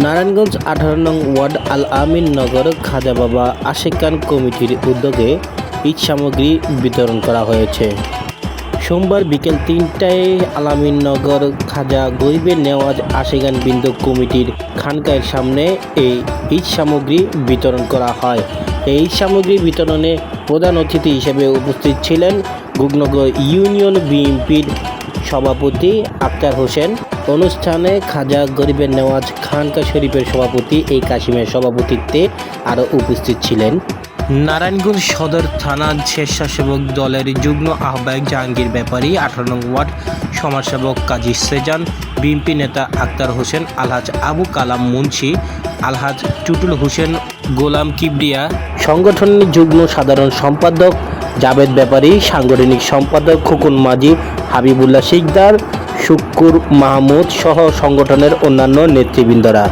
নারায়ণগঞ্জ আঠারো নং ওয়ার্ড আল আমিন নগর খাজা বাবা আশেকান কমিটির উদ্যোগে ঈদ সামগ্রী বিতরণ করা হয়েছে। সোমবার বিকেল তিনটায় আলামিন নগর খাজা গরিবের নেওয়াজ আশেগান বিন্দু কমিটির খানকায়ের সামনে এই ঈদ সামগ্রী বিতরণ করা হয়। এই সামগ্রী বিতরণে প্রধান অতিথি হিসেবে উপস্থিত ছিলেন গুগনগর ইউনিয়ন বিএনপির সভাপতি আক্তার হোসেন। অনুষ্ঠানে খাজা গরিবের নেওয়াজ খানকা শরীফের সভাপতি এই কাশিমের সভাপতিত্বে আরও উপস্থিত ছিলেন। নারায়ণগঞ্জ সদর থানার স্বেচ্ছাসেবক দলের যুগ্ম আহ্বায়ক জাহাঙ্গীর ব্যাপারী আঠারো নং ওয়ার্ড সমাজসেবক কাজী সেজান বিএনপি নেতা আক্তার হোসেন আলহাজ আবু কালাম মুন্সি আলহাজ টুটুল হোসেন গোলাম কিবরিয়া। সংগঠনের যুগ্ম সাধারণ সম্পাদক জাবেদ ব্যাপারী সাংগঠনিক সম্পাদক খোকন মাঝি হাবিবুল্লাহ শিকদার শুক্কুর মাহমুদ সহ সংগঠনের অন্যান্য নেতৃবৃন্দরা।